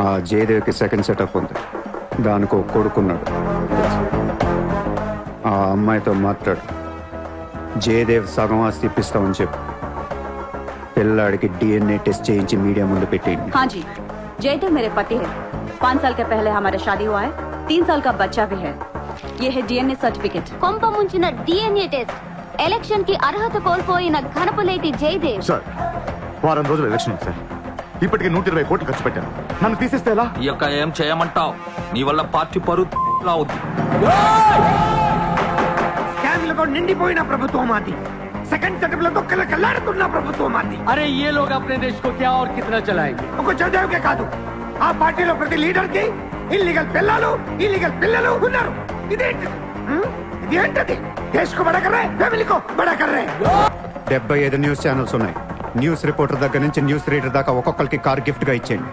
ఆ జయదేవ్కి second setup ఉంది దానికి ఒక కొడుకున్నాడు ఆ అమ్మాయితో మాట్లాడు జయదేవ్ సగం ఆస్తి ఇప్పిస్తామని చెప్పు పిల్లాడికి డిఎన్ఏ టెస్ట్ చేయించి మీడియా ముందు పెట్టేయండి हाँ जी जयदेव मेरे पति है पाँच साल के पहले हमारा शादी हुआ है तीन साल का बच्चा भी है ये है डीएनए सर्टिफिकेट కొంప ముంచిన డిఎన్ఏ టెస్ట్ ఎలక్షన్ కి అర్హత కోల్పోయిన ఘనపులేటి జయదేవ్ సార్ వారం రోజులు ఎలక్షన్ ఉంది సార్ ఇప్పటికి నూట ఇరవై కోట్లు ఖర్చు పెట్టాను నన్ను తీసేస్తే ఎలా? ఈ యొక్క ఏం చేయమంటావు? నీ వల్ల పార్టీ పరు నిండిపోయిన ప్రభుత్వం అది. సెకండ్ సెటప్లతో కళ్ళ కల్లాడుతున్న ప్రభుత్వం అది. అరే ఏ లోగా అప్నే దేశ్ కో క్యా ఔర్ కితనా చలాయేంగే ఒక చదివాకే కాదు. ఆ పార్టీలో ప్రతి లీడర్కి ఇల్లీగల్ పిల్లలు ఇల్లీగల్ పిల్లలు ఉన్నారు. ఇదేంటి ఇదేంటది? దేశ్కు బడకర్రే ఫ్యామిలీ కో బడకర్రే. డెబ్బై ఐదు న్యూస్ ఛానల్స్ ఉన్నాయి. న్యూస్ రిపోర్టర్ దగ్గర నుంచి న్యూస్ రీడర్ దాకా ఒక్కొక్కరికి కార్ గిఫ్ట్గా ఇచ్చేయండి.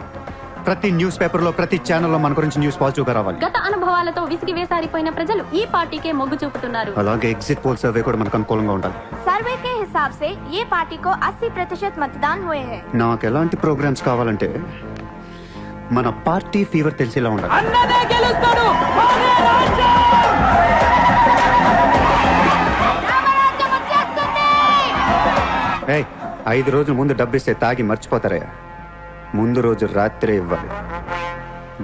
ప్రతి న్యూస్ పేపర్లో ప్రతి ఛానల్లో మన గురించి న్యూస్ పాజిటివ్ గా రావాలి గత అనుభవాలతో విసిగి వేసారిపోయిన ప్రజలు ఈ పార్టీకే మొగ్గు చూపుతున్నారు అలాగే ఎగ్జిట్ పోల్ సర్వే కూడా మనకు అనుకూలంగా ఉండాలి सर्वे के हिसाब से ये पार्टी को 80 प्रतिशत मतदान हुए हैं నాకు ఎలాంటి ప్రోగ్రామ్స్ కావాలంటే మన పార్టీ ఫీవర్ తెలిసేలా ఉండాలి అన్నదే గెలుస్తాడు మాదే రాజ్యం! ఏయ్, ఐదు రోజుల ముందు డబ్బిస్తే తాగి మర్చిపోతారయ్యా ముందు రోజు రాత్రే ఇవ్వాలి.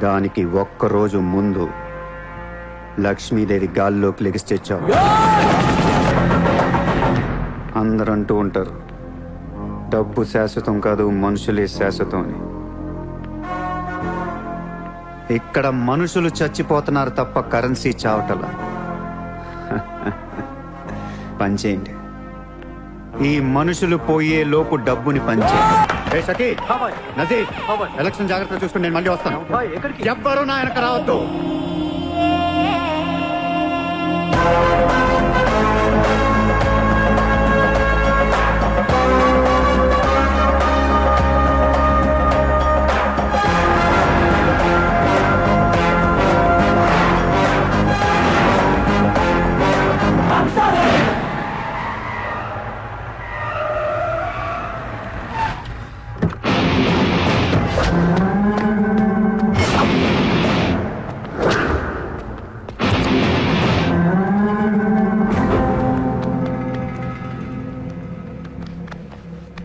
దానికి ఒక్క రోజు ముందు లక్ష్మీదేవి గాల్లోకి లెగిసి తెచ్చావు అందరూ అంటూ ఉంటారు డబ్బు శాశ్వతం కాదు మనుషులే శాశ్వతం అని. ఇక్కడ మనుషులు చచ్చిపోతున్నారు తప్ప కరెన్సీ చావటల. పనిచేయండి. ఈ మనుషులు పోయే లోపు డబ్బుని పనిచేయండి. ఏ నజీర్, ఎలక్షన్ జాగ్రత్త చూసుకుని నేను మళ్ళీ వస్తాను. ఎవ్వరూ నా వెనక రావద్దు.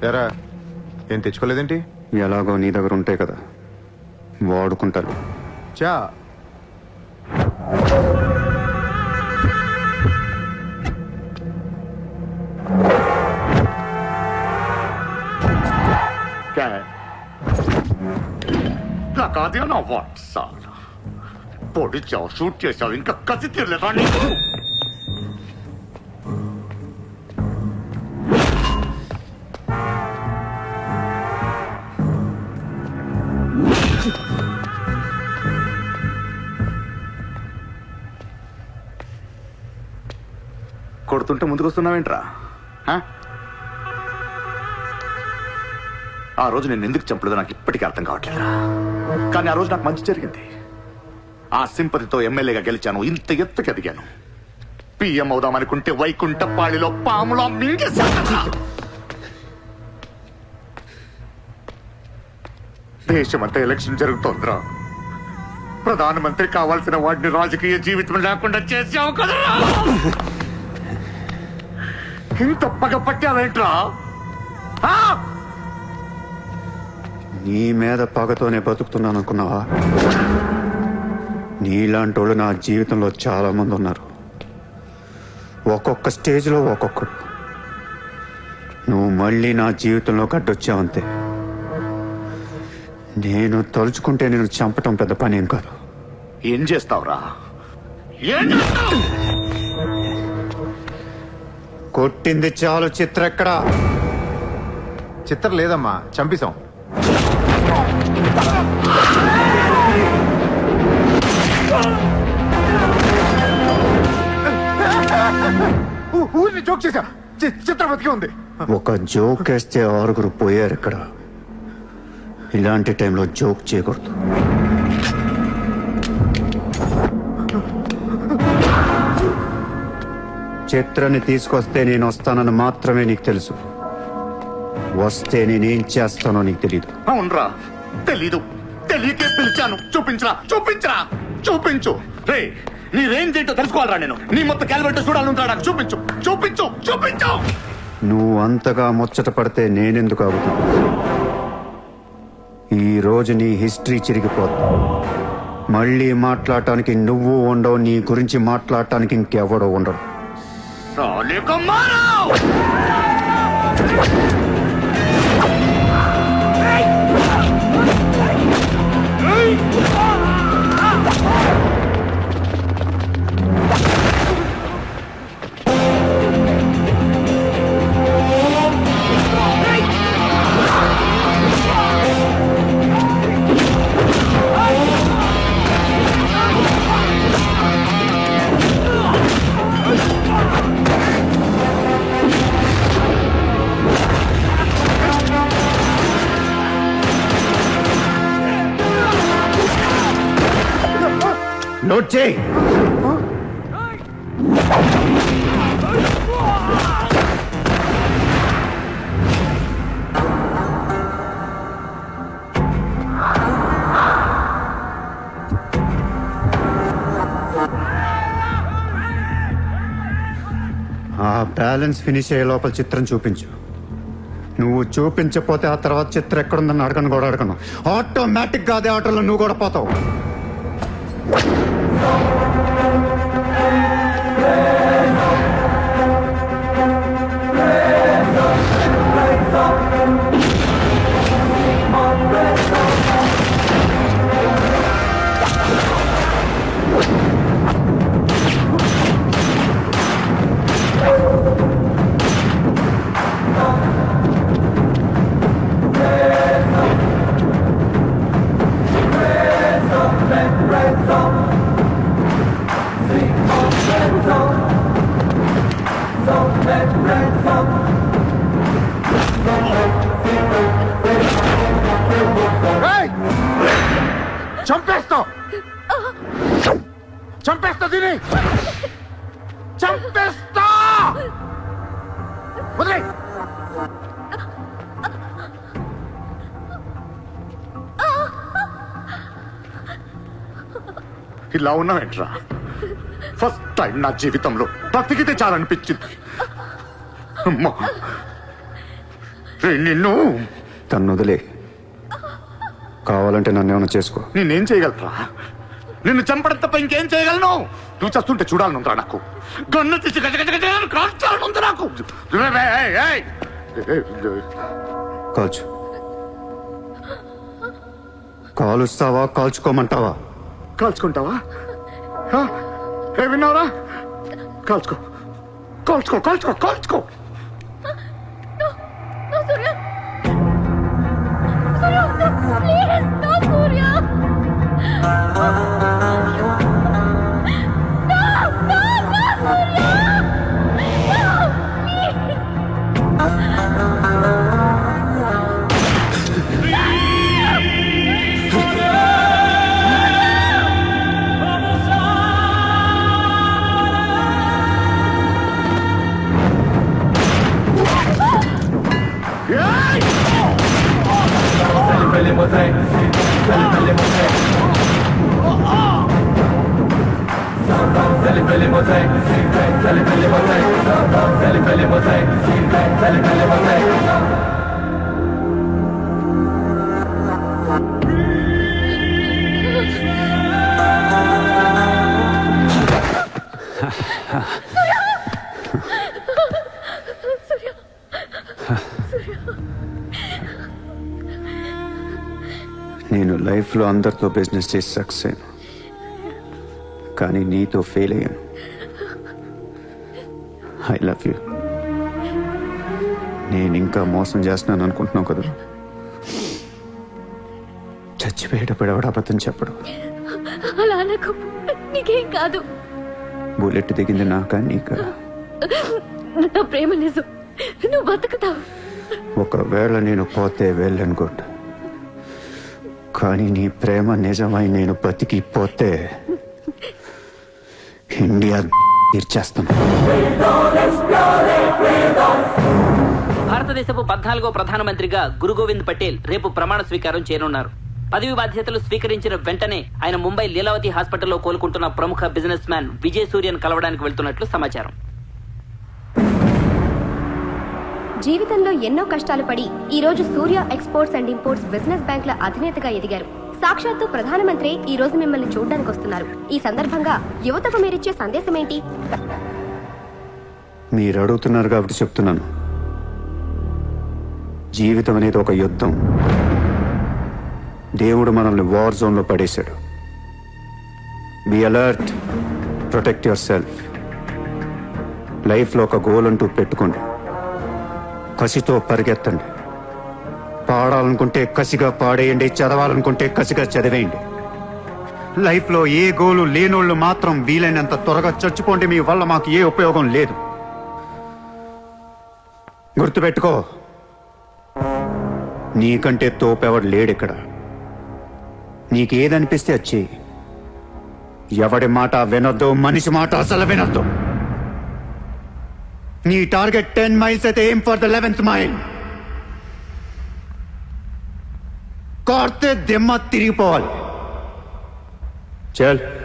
ఎరా ఏం తెచ్చుకోలేదేంటి? ఎలాగో నీ దగ్గర ఉంటాయి కదా. వాడుకుంటారు చా లగా నా వాట్సాప్ పొడిచావు షూట్ చేసావు ఇంకా కసి తీరలేదా నీకు పోతుంటే ముందుకొస్తున్నావేంట్రా? ఆ? రోజు నేను ఎందుకు చంపలేదో నాకు ఇప్పటికీ అర్థం కావట్లేదు కానీ ఆ రోజు నాకు మంచి జరిగింది. ఆ సింపతితో ఎమ్మెల్యేగా గెలిచాను ఇంత ఎత్తుకు ఎదిగాను. పిఎం అవుదామనుకుంటే వైకుంఠ పాళిలో పాములా మింగేశాను దేశమంతా ఎలక్షన్ జరుగుతోందిరా. ప్రధానమంత్రి కావాల్సిన వాడిని రాజకీయ జీవితం లేకుండా చేసావు కదరా. ఇంత పగ పట్టావేంట్రా? ఆ? నీ మీద పగతోనే బతుకుతున్నాను అనుకున్నావా నీలాంటి వాళ్ళు నా జీవితంలో చాలా మంది ఉన్నారు. ఒక్కొక్క స్టేజ్లో ఒక్కొక్కడు నువ్వు మళ్ళీ నా జీవితంలో కట్టొచ్చావంతే నేను తలుచుకుంటే నేను చంపటం పెద్ద పని ఏం కాదు. ఏం చేస్తావురా? ఏం చేస్తావు? కొట్టింది చాలు చిత్ర ఎక్కడా చిత్రం లేదమ్మా చంపేశాం. ఊరిని జోక్ చేశా. చి- చిత్రం బతికి ఉంది. ఒక జోక్ వేస్తే ఆరుగురు పోయారు ఇక్కడ. ఇలాంటి టైంలో జోక్ చేయకూడదు. చిత్రని తీసుకొస్తే నేను వస్తానని మాత్రమే నీకు తెలుసు. వస్తే నేనేం చేస్తానో నీకు తెలీదు. అవునరా తెలీదు. తెలియకే పిలిచాను. చూపించరా చూపించరా చూపించు. రే నీ రేంజ్ ఏంటో తెలుసుకోవాలరా నేను. నీ మొత్తం క్యాలిబెట్ చూడాలంటాడా చూపించు చూపించు చూపించు. నువ్వు అంతగా ముచ్చట పడితే నేనెందుకు అవుతా ఈ రోజు నీ హిస్టరీ చిరిగిపోద్ది. మళ్ళీ మాట్లాడటానికి నువ్వు ఉండవు నీ గురించి మాట్లాడటానికి ఇంకెవడో ఉండడు సాలిక మానవ్! నోట్ చేయి ఆ బ్యాలెన్స్ ఫినిష్ అయ్యే లోపల చిత్రం చూపించు. నువ్వు చూపించకపోతే ఆ తర్వాత చిత్రం ఎక్కడుందని అడగను కూడా అడగను. ఆటోమేటిక్గా అదే ఆటోలో నువ్వు కూడా పోతావు. ఏయ్! చంపేస్తావు. చంపేస్తా దీని చంపేస్తా. వదిలే. ఇలా ఉన్నావేంట్రా? ఫస్ట్ టైం నా జీవితంలో బ్రతికితే చాలనిపించింది. అమ్మా. నిన్ను. తను వదిలే. కావాలంటే నన్ను ఏమైనా చేసుకో. నేనేం చేయగలరా నిన్ను చంపడం తప్ప ఇంకేం చేయగలను? నువ్వు చేస్తుంటే చూడాలనుందిరా నాకు. గన్ను తీసి కాల్చాలనుంది నాకు. కాల్చు. కాలుస్తావా కాల్చుకోమంటావా? కాల్చుకుంటావా? హ? ఏ విన్నారా కాల్చుకో. కాల్చుకో కాల్చుకో కాల్చుకో. నేను లైఫ్లో అందరితో బిజినెస్ చేసి సక్సెస్ కానీ నీతో ఫెయిల్ అయ్యాను. I love you. నేను ఇంకా మోసం చేస్తున్నాను అనుకుంటున్నావు కదా. చచ్చిపోయేటప్పుడు ఎవడ అబద్ధం చెప్పడు. అలా అనకు నీకేం కాదు. బుల్లెట్ దిగింది నాకా నీకా? నా ప్రేమ నిజం. నువ్వు బతుకుతావు. ఒకవేళ నేను పోతే వెళ్ళను గుడ్. కానీ నీ ప్రేమ నిజమై నేను బతికి పోతే ఇండియా తీర్చేస్తాను భారతదేశపు పద్నాలుగో ప్రధానమంత్రిగా గురు గోవింద్ పటేల్ రేపు ప్రమాణ స్వీకారం చేయనున్నారు. పదవి బాధ్యతలు స్వీకరించిన వెంటనే ఆయన ముంబై లీలావతి హాస్పిటల్లో కోలుకుంటున్న ప్రముఖ బిజినెస్ మ్యాన్ విజయ్ సూర్యన్ కలవడానికి వెళ్తున్నట్లు సమాచారం. జీవితంలో ఎన్నో కష్టాలు పడి ఈ రోజు Surya exports and imports business బ్యాంక్ల అధినేతగా ఎదిగారు. సాక్షాత్తు ప్రధానమంత్రి ఈ రోజు మిమ్మల్ని చూడడానికి వస్తున్నారు. ఈ సందర్భంగా యువతకు మీరిచ్చే సందేశం ఏంటి మీరు అడుగుతున్నారు కాబట్టి చెప్తున్నాను. జీవితం అనేది ఒక యుద్ధం. దేవుడు మనల్ని వార్ జోన్లో పడేశాడు. Be alert protect yourself లైఫ్లో ఒక గోల్ అంటూ పెట్టుకోండి. కసితో పరిగెత్తండి. పాడాలనుకుంటే కసిగా పాడేయండి చదవాలనుకుంటే కసిగా చదివేయండి. లైఫ్లో ఏ గోలు లేనోళ్ళు మాత్రం వీలైనంత త్వరగా చచ్చిపోండి మీ వల్ల మాకు ఏ ఉపయోగం లేదు. గుర్తుపెట్టుకో నీకంటే తోపెవడు లేడిక్కడ నీకేదనిపిస్తే వచ్చి ఎవడి మాట వినొద్దు మనిషి మాట అసలు వినొద్దు. నీ టార్గెట్ టెన్ మైల్స్ అయితే ఏం ఫర్ ద లెవెన్త్ మైల్ करते देमा मत चल।